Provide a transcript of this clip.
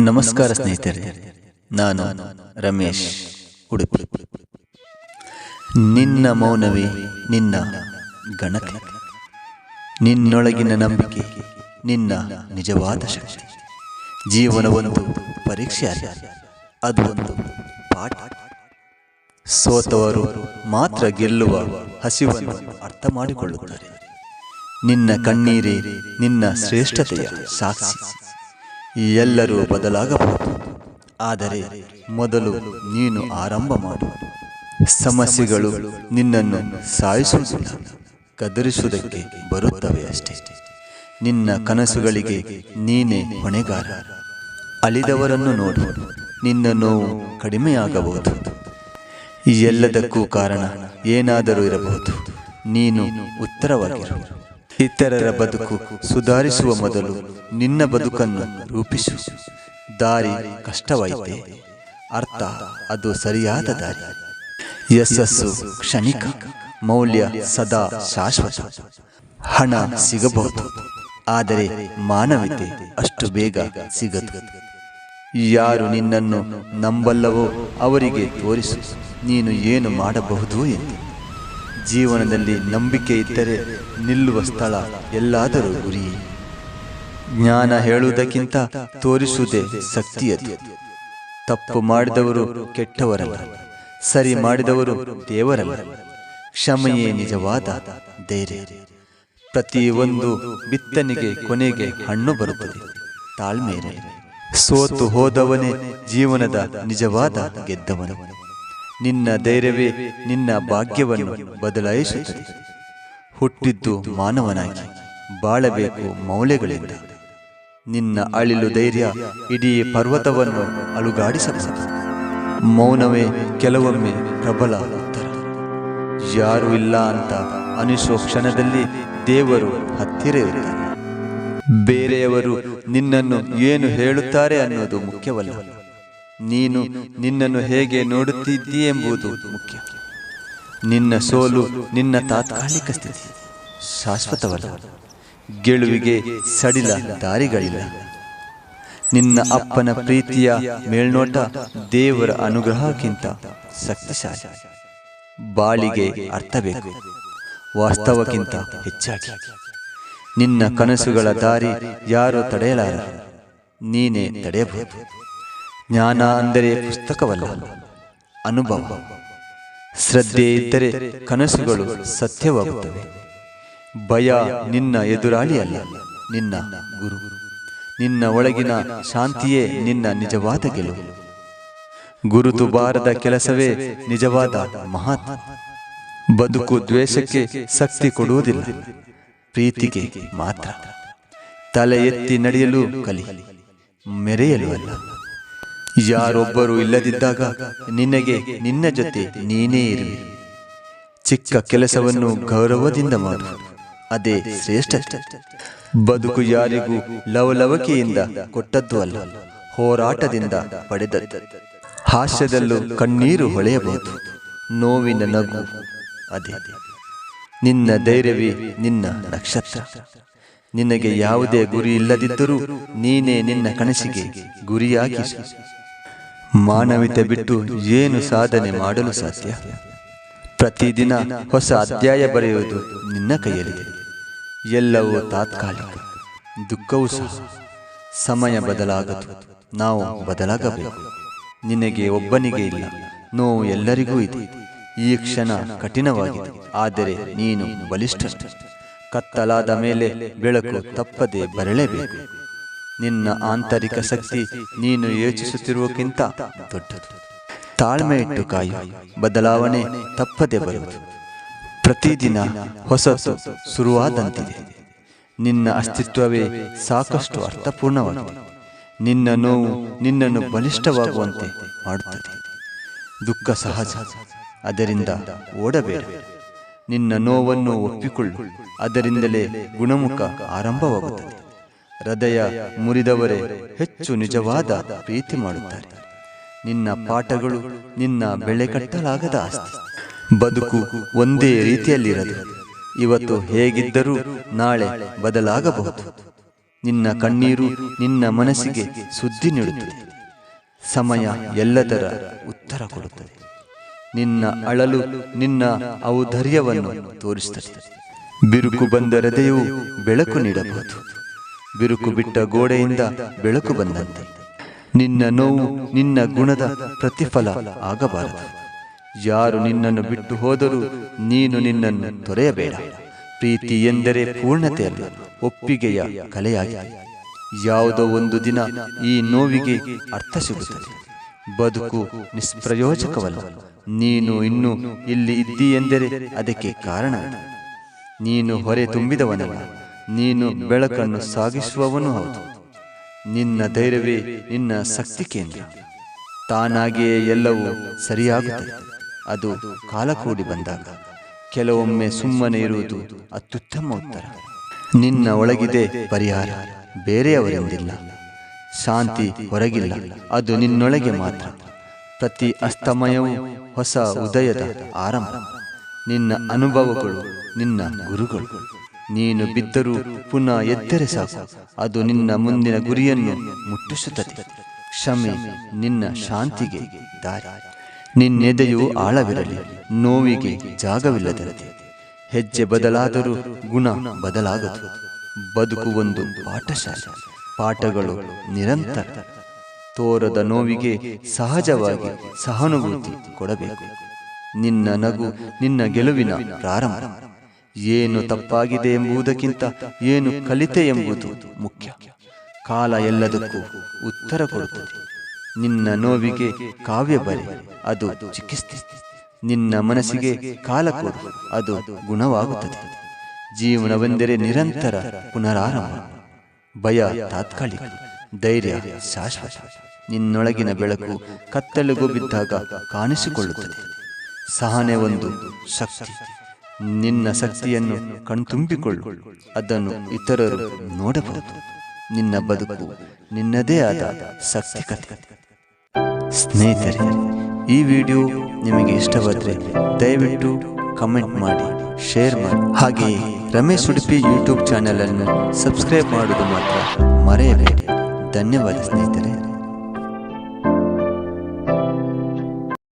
ನಮಸ್ಕಾರ ಸ್ನೇಹಿತರೆ, ನಾನು ರಮೇಶ್ ಉಡುಪಿ. ನಿನ್ನ ಮೌನವೇ ನಿನ್ನ ಗಣಕ. ನಿನ್ನೊಳಗಿನ ನಂಬಿಕೆ ನಿನ್ನ ನಿಜವಾದ ಶಕ್ತಿ. ಜೀವನ ಒಂದು ಪರೀಕ್ಷೆ ಅದು ಒಂದು ಪಾಠ. ಸೋತವರು ಮಾತ್ರ ಗೆಲ್ಲುವ ಹಸಿವನ್ನು ಅರ್ಥ ಮಾಡಿಕೊಳ್ಳುತ್ತಾರೆ. ನಿನ್ನ ಕಣ್ಣೀರೇ ನಿನ್ನ ಶ್ರೇಷ್ಠತೆಯ ಸಾಕ್ಷಿ. ಎಲ್ಲರೂ ಬದಲಾಗಬಹುದು. ಆದರೆ ಮೊದಲು ನೀನು ಆರಂಭ ಮಾಡು. ಸಮಸ್ಯೆಗಳು ನಿನ್ನನ್ನು ಸಾಯಿಸುವುದಿಲ್ಲ. ಕದರಿಸುವುದಕ್ಕೆ ಬರುತ್ತವೆ ಅಷ್ಟೇ. ನಿನ್ನ ಕನಸುಗಳಿಗೆ ನೀನೇ ಹೊಣೆಗಾರ. ಅಲಿದವರನ್ನು ನೋಡು. ನಿನ್ನ ನೋವು ಕಡಿಮೆಯಾಗಬಹುದು. ಎಲ್ಲದಕ್ಕೂ ಕಾರಣ ಏನಾದರೂ ಇರಬಹುದು. ನೀನು ಉತ್ತರವಾಗಿರು. ಇತರರ ಬದುಕು ಸುಧಾರಿಸುವ ಮೊದಲು ನಿನ್ನ ಬದುಕನ್ನು ರೂಪಿಸು. ದಾರಿ ಕಷ್ಟವಾಯಿತೆ. ಅರ್ಥ, ಅದು ಸರಿಯಾದ ದಾರಿ. ಯಶಸ್ಸು ಕ್ಷಣಿಕ, ಮೌಲ್ಯ ಸದಾ ಶಾಶ್ವತ. ಹಣ ಸಿಗಬಹುದು, ಆದರೆ ಮಾನವತೆ ಅಷ್ಟು ಬೇಗ ಸಿಗದು. ಯಾರು ನಿನ್ನನ್ನು ನಂಬಲ್ಲವೋ ಅವರಿಗೆ ತೋರಿಸು, ನೀನು ಏನು ಮಾಡಬಹುದು ಎಂದು. ಜೀವನದಲ್ಲಿ ನಂಬಿಕೆ ಇದ್ದರೆ ನಿಲ್ಲುವ ಸ್ಥಳ ಎಲ್ಲಾದರೂ ಗುರಿ. ಜ್ಞಾನ ಹೇಳುವುದಕ್ಕಿಂತ ತೋರಿಸುವುದೇ ಶಕ್ತಿಯದು. ತಪ್ಪು ಮಾಡಿದವರು ಕೆಟ್ಟವರಲ್ಲ, ಸರಿ ಮಾಡಿದವರು ದೇವರಲ್ಲ. ಕ್ಷಮೆಯೇ ನಿಜವಾದ ಧೈರ್ಯ. ಪ್ರತಿಯೊಂದು ಬಿತ್ತನೆಗೆ ಕೊನೆಗೆ ಹಣ್ಣು ಬರುತ್ತದೆ ತಾಳ್ಮೆ ಇರಲಿ ಸೋತು ಹೋದವನೇ ಜೀವನದ ನಿಜವಾದ ಗೆದ್ದವನು. ನಿನ್ನ ಧೈರ್ಯವೇ ನಿನ್ನ ಭಾಗ್ಯವನ್ನು ಬದಲಾಯಿಸುತ್ತದೆ. ಹುಟ್ಟಿದ್ದು ಮಾನವನಾಗಿ, ಬಾಳಬೇಕು ಮೌಲ್ಯಗಳಿಂದ. ನಿನ್ನ ಅಳಿಲು ಧೈರ್ಯ ಇಡೀ ಪರ್ವತವನ್ನು ಅಲುಗಾಡಿಸಬಹುದು ಮೌನವೇ ಕೆಲವೊಮ್ಮೆ ಪ್ರಬಲ ಉತ್ತರ. ಯಾರು ಇಲ್ಲ ಅಂತ ಅನಿಸೋ ಕ್ಷಣದಲ್ಲಿ ದೇವರು ಹತ್ತಿರ ಇರುತ್ತಾರೆ. ಬೇರೆಯವರು ನಿನ್ನನ್ನು ಏನು ಹೇಳುತ್ತಾರೆ ಅನ್ನೋದು ಮುಖ್ಯವಲ್ಲ. ನೀನು ನಿನ್ನನ್ನು ಹೇಗೆ ನೋಡುತ್ತಿದ್ದೀ ಎಂಬುದು ಮುಖ್ಯ. ನಿನ್ನ ಸೋಲು ನಿನ್ನ ತಾತ್ಕಾಲಿಕ ಸ್ಥಿತಿ. ಶಾಶ್ವತವಲ್ಲ. ಗೆಲುವಿಗೆ ಸಡಿಲ ದಾರಿಗಳಿಲ್ಲ. ನಿನ್ನ ಅಪ್ಪನ ಪ್ರೀತಿಯ ಮೇಲ್ನೋಟ ದೇವರ ಅನುಗ್ರಹಕ್ಕಿಂತ ಶಕ್ತಿಶಾಲಿ. ಬಾಳಿಗೆ ಅರ್ಥ ಬೇಕು ವಾಸ್ತವಕ್ಕಿಂತ ಹೆಚ್ಚಾಗಿ. ನಿನ್ನ ಕನಸುಗಳ ದಾರಿ ಯಾರು ತಡೆಯಲಾರ ನೀನೇ ತಡೆಯಬಹುದು. ಜ್ಞಾನ ಅಂದರೆ ಪುಸ್ತಕವಲ್ಲ, ಅನುಭವ. ಶ್ರದ್ಧೆ ಇದ್ದರೆ ಕನಸುಗಳು ಸತ್ಯವಾಗುತ್ತವೆ. ಭಯ ನಿನ್ನ ಎದುರಾಳಿಯಲ್ಲ, ನಿನ್ನ ಗುರು. ನಿನ್ನ ಒಳಗಿನ ಶಾಂತಿಯೇ ನಿನ್ನ ನಿಜವಾದ ಗೆಲುವು. ಗುರುತು ಬಾರದ ಕೆಲಸವೇ ನಿಜವಾದ ಮಹತ್ ಬದುಕು ದ್ವೇಷಕ್ಕೆ ಶಕ್ತಿ ಕೊಡುವುದಿಲ್ಲ, ಪ್ರೀತಿಗೆ ಮಾತ್ರ. ತಲೆ ಎತ್ತಿ ನಡೆಯಲು ಕಲಿ, ಮೆರೆಯಲು ಅಲ್ಲ. ಯಾರೊಬ್ಬರು ಇಲ್ಲದಿದ್ದಾಗ ನಿನಗೆ ನಿನ್ನ ಜೊತೆ ನೀನೇ ಇರುವೆ. ಚಿಕ್ಕ ಕೆಲಸವನ್ನು ಗೌರವದಿಂದ ಮಾಡು. ಅದೇ ಶ್ರೇಷ್ಠ. ಬದುಕು ಯಾರಿಗೂ ಲವಲವಕೆಯಿಂದ ಕೊಟ್ಟದ್ದು ಅಲ್ಲ, ಹೋರಾಟದಿಂದ ಪಡೆದದ್ದು. ಹಾಸ್ಯದಲ್ಲೂ ಕಣ್ಣೀರು ಹೊಳೆಯಬಹುದು. ನೋವಿನ ನಗು ಅದೇ. ನಿನ್ನ ಧೈರ್ಯವೇ ನಿನ್ನ ನಕ್ಷತ್ರ. ನಿನಗೆ ಯಾವುದೇ ಗುರಿ ಇಲ್ಲದಿದ್ದರೂ ನೀನೇ ನಿನ್ನ ಕನಸಿಗೆ ಗುರಿಯಾಗಿ. ಮಾನವತೆ ಬಿಟ್ಟು ಏನು ಸಾಧನೆ ಮಾಡಲು ಸಾಧ್ಯ? ಪ್ರತಿದಿನ ಹೊಸ ಅಧ್ಯಾಯ ಬರೆಯುವುದು ನಿನ್ನ ಕೈಯಲ್ಲಿದೆ ಎಲ್ಲವೂ ತಾತ್ಕಾಲಿಕ. ದುಃಖವೂ ಸಹ. ಸಮಯ ಬದಲಾಗದು. ನಾವು ಬದಲಾಗಬೇಕು. ನಿನಗೆ ಒಬ್ಬನಿಗೆ ಇಲ್ಲ. ನೋವು ಎಲ್ಲರಿಗೂ ಇದೆ. ಈ ಕ್ಷಣ ಕಠಿಣವಾಗಿದೆ. ಆದರೆ ನೀನು ಬಲಿಷ್ಠ. ಕತ್ತಲಾದ ಮೇಲೆ ಬೆಳಕು ತಪ್ಪದೆ ಬರಲೇಬೇಕು. ನಿನ್ನ ಆಂತರಿಕ ಶಕ್ತಿ ನೀನು ಯೋಚಿಸುತ್ತಿರುವಕ್ಕಿಂತ ದೊಡ್ಡದು. ತಾಳ್ಮೆ ಇಟ್ಟು ಕಾಯು. ಬದಲಾವಣೆ ತಪ್ಪದೆ ಬರುವುದು. ಪ್ರತಿದಿನ ಹೊಸತು ಶುರುವಾದಂತಿದೆ. ನಿನ್ನ ಅಸ್ತಿತ್ವವೇ ಸಾಕಷ್ಟು ಅರ್ಥಪೂರ್ಣವಾಗಿದೆ. ನಿನ್ನ ನೋವು ನಿನ್ನನ್ನು ಬಲಿಷ್ಠವಾಗುವಂತೆ ಮಾಡುತ್ತದೆ. ದುಃಖ ಸಹಜ. ಅದರಿಂದ ಓಡಬೇಡ. ನಿನ್ನ ನೋವನ್ನು ಒಪ್ಪಿಕೊಳ್ಳು. ಅದರಿಂದಲೇ ಗುಣಮುಖ ಆರಂಭವಾಗುತ್ತದೆ. ಹೃದಯ ಮುರಿದವರೇ, ಹೆಚ್ಚು ನಿಜವಾದ ಪ್ರೀತಿ ಮಾಡುತ್ತಾರೆ. ನಿನ್ನ ಪಾಠಗಳು ನಿನ್ನ ಬೆಳೆ ಕಟ್ಟಲಾಗದ ಆಸ್ತಿ. ಬದುಕು ಒಂದೇ ರೀತಿಯಲ್ಲಿರದು. ಇವತ್ತು ಹೇಗಿದ್ದರೂ ನಾಳೆ ಬದಲಾಗಬಹುದು. ನಿನ್ನ ಕಣ್ಣೀರು ನಿನ್ನ ಮನಸ್ಸಿಗೆ ಸುದ್ದಿ ನೀಡುತ್ತದೆ. ಸಮಯ ಎಲ್ಲದರ ಉತ್ತರ ಕೊಡುತ್ತದೆ. ನಿನ್ನ ಅಳಲು ನಿನ್ನ ಔಧರ್ಯವನ್ನು ತೋರಿಸುತ್ತದೆ. ಬಿರುಕು ಬಂದ ಹೃದಯವು ಬೆಳಕು ನೀಡಬಹುದು. ಬಿರುಕು ಬಿಟ್ಟ ಗೋಡೆಯಿಂದ ಬೆಳಕು ಬಂದಂತೆ. ನಿನ್ನ ನೋವು ನಿನ್ನ ಗುಣದ ಪ್ರತಿಫಲ ಆಗಬಾರದು. ಯಾರು ನಿನ್ನನ್ನು ಬಿಟ್ಟು ಹೋದರೂ ನೀನು ನಿನ್ನನ್ನು ತೊರೆಯಬೇಡ. ಪ್ರೀತಿ ಎಂದರೆ ಪೂರ್ಣತೆಯಲ್ಲ ಒಪ್ಪಿಗೆಯ ಕಲೆಯಾಗಿ ಯಾವುದೋ ಒಂದು ದಿನ ಈ ನೋವಿಗೆ ಅರ್ಥ ಸಿಗುತ್ತದೆ. ಬದುಕು ನಿಷ್ಪ್ರಯೋಜಕವಲ್ಲ. ನೀನು ಇನ್ನು ಇಲ್ಲಿ ಇದ್ದೀಯೆಂದರೆ ಎಂದರೆ ಅದಕ್ಕೆ ಕಾರಣ ನೀನು ಹೊರೆ ತುಂಬಿದವನಲ್ಲ. ನೀನು ಬೆಳಕನ್ನು ಸಾಗಿಸುವವನು ಹೌದು. ನಿನ್ನ ಧೈರ್ಯವೇ ನಿನ್ನ ಶಕ್ತಿ ಕೇಂದ್ರ. ತಾನಾಗಿಯೇ ಎಲ್ಲವೂ ಸರಿಯಾಗುತ್ತದೆ ಅದು ಕಾಲ ಕೂಡಿ ಬಂದಾಗ ಕೆಲವೊಮ್ಮೆ ಸುಮ್ಮನೆ ಇರುವುದು ಅತ್ಯುತ್ತಮ ಉತ್ತರ. ನಿನ್ನ ಒಳಗಿದೆ ಪರಿಹಾರ, ಬೇರೆಯವರೆಂದಿಲ್ಲ. ಶಾಂತಿ ಹೊರಗಿಲ್ಲ, ಅದು ನಿನ್ನೊಳಗೆ ಮಾತ್ರ. ಪ್ರತಿ ಅಸ್ತಮಯವೂ ಹೊಸ ಉದಯದ ಆರಂಭ. ನಿನ್ನ ಅನುಭವಗಳು, ನಿನ್ನ ಗುರುಗಳು. ನೀನು ಬಿದ್ದರೂ ಪುನಃ ಎದ್ದರೆ ಸಾಕು. ಅದು ನಿನ್ನ ಮುಂದಿನ ಗುರಿಯನ್ನು ಮುಟ್ಟಿಸುತ್ತದೆ. ಕ್ಷಮೆ ನಿನ್ನ ಶಾಂತಿಗೆ ದಾರಿ. ನಿನ್ನೆದೆಯು ಆಳವಿರಲಿ, ನೋವಿಗೆ ಜಾಗವಿಲ್ಲದಿರಲಿ ಹೆಜ್ಜೆ ಬದಲಾದರೂ ಗುಣ ಬದಲಾಗದು. ಬದುಕು ಒಂದು ಪಾಠಶಾಲೆ. ಪಾಠಗಳು ನಿರಂತರ. ತೋರದ ನೋವಿಗೆ ಸಹಜವಾಗಿ ಸಹಾನುಭೂತಿ ಕೊಡಬೇಕು. ನಿನ್ನ ನಗು ನಿನ್ನ ಗೆಲುವಿನ ಪ್ರಾರಂಭ. ಏನು ತಪ್ಪಾಗಿದೆ ಎಂಬುದಕ್ಕಿಂತ ಏನು ಕಲಿತೆ ಎಂಬುದು ಮುಖ್ಯ. ಕಾಲ ಎಲ್ಲದಕ್ಕೂ ಉತ್ತರ ಕೊಡುತ್ತದೆ. ನಿನ್ನ ನೋವಿಗೆ ಕಾವ್ಯ ಬರೆ, ಅದು ಚಿಕಿತ್ಸೆ. ನಿನ್ನ ಮನಸ್ಸಿಗೆ ಕಾಲ ಕೊಡು, ಅದು ಗುಣವಾಗುತ್ತದೆ. ಜೀವನವೆಂದರೆ ನಿರಂತರ ಪುನರಾರಂಭ. ಭಯ ತಾತ್ಕಾಲಿಕ, ಧೈರ್ಯ ಶಾಶ್ವತ. ನಿನ್ನೊಳಗಿನ ಬೆಳಕು ಕತ್ತಲೆಗೂ ಬಿದ್ದಾಗ ಕಾಣಿಸಿಕೊಳ್ಳುತ್ತದೆ. ಸಹನೆ ಒಂದು ಶಕ್ತಿ. ನಿನ್ನ ಶಕ್ತಿಯನ್ನು ಕಣ್ತುಂಬಿಕೊಳ್ಳು. ಅದನ್ನು ಇತರರು ನೋಡಬಹುದು. ನಿನ್ನ ಬದುಕು ನಿನ್ನದೇ ಆದ ಶಕ್ತಿ ಕಥೆ ಸ್ನೇಹಿತರೆ ಈ ವಿಡಿಯೋ ನಿಮಗೆ ಇಷ್ಟವಾದರೆ ದಯವಿಟ್ಟು ಕಮೆಂಟ್ ಮಾಡಿ ಶೇರ್ ಮಾಡಿ. ಹಾಗೆಯೇ ರಮೇಶ್ ಉಡುಪಿ ಯೂಟ್ಯೂಬ್ ಚಾನೆಲ್ ಅನ್ನು ಸಬ್ಸ್ಕ್ರೈಬ್ ಮಾಡುವುದು ಮಾತ್ರ ಮರೆಯಬೇಡಿ. ಧನ್ಯವಾದ ಸ್ನೇಹಿತರೆ.